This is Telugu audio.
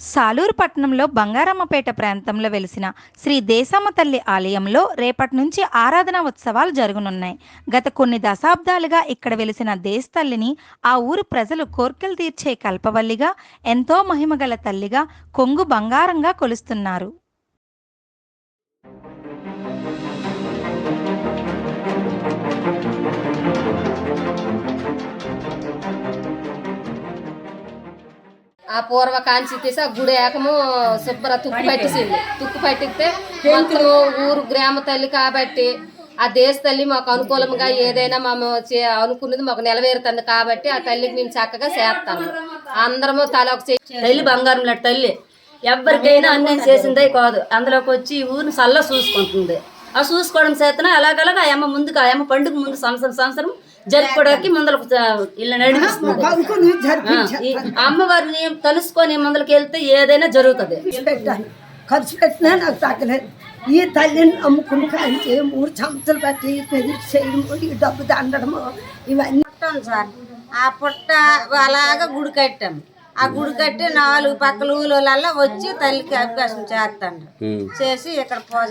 సాలూరు పట్టణంలో బంగారమ్మపేట ప్రాంతంలో వెలిసిన శ్రీ దేశమ్మ తల్లి ఆలయంలో రేపటి నుంచి ఆరాధన ఉత్సవాలు జరగనున్నాయి. గత కొన్ని దశాబ్దాలుగా ఇక్కడ వెలిసిన దేశతల్లిని ఆ ఊరు ప్రజలు కోర్కెలు తీర్చే కల్పవల్లిగా ఎంతో మహిమగల తల్లిగా కొంగు బంగారంగా కొలుస్తున్నారు. ఆ పూర్వ కాంచి తీసి ఆ గుడి ఏకము శుభ్ర తుక్కు పట్టేసింది. తుక్కు పట్టిస్తే మొత్తం ఊరు గ్రామ తల్లి కాబట్టి ఆ దేశ తల్లి మాకు అనుకూలంగా ఏదైనా మేము చే- అనుకున్నది మాకు నెలవేరుతుంది కాబట్టి ఆ తల్లికి మేము చక్కగా చేస్తాము. అందరము తల ఒక తల్లి బంగారం లాంటి తల్లి. ఎవరికైనా అన్యాయం చేసిందే కాదు. అందులోకి వచ్చి ఈ ఊరిని సల్ల చూసుకుంటుంది. ఆ చూసుకోవడం చేతన అలాగలాగా ఆ అమ్మ ముందుకు ఆ అమ్మ పండుగ ముందు సంవత్సరం సంవత్సరం జరుపుకోవడానికి ముందరకు ఇల్లు నడిపిస్తుంది అమ్మవారిని తలుసుకొని ముందరికి వెళ్తే ఏదైనా జరుగుతుంది. పెట్టాను ఖర్చు పెట్టినా నాకు తగ్గలేదు. ఈ తల్లిని నమ్ముకుని కాంచి మూడు సంవత్సరాలు బట్టి పెళ్ళి చేయడము ఈ డబ్బు దండడము ఇవన్నీ పుట్టాం సార్. ఆ పుట్ట అలాగా గుడి కట్టాం. ఆ గుడి కట్టి నాలుగు పక్కల ఊళ్ళల్లో వచ్చి తల్లికి అవకాశం చేస్తాను. చేసి ఇక్కడ పూజ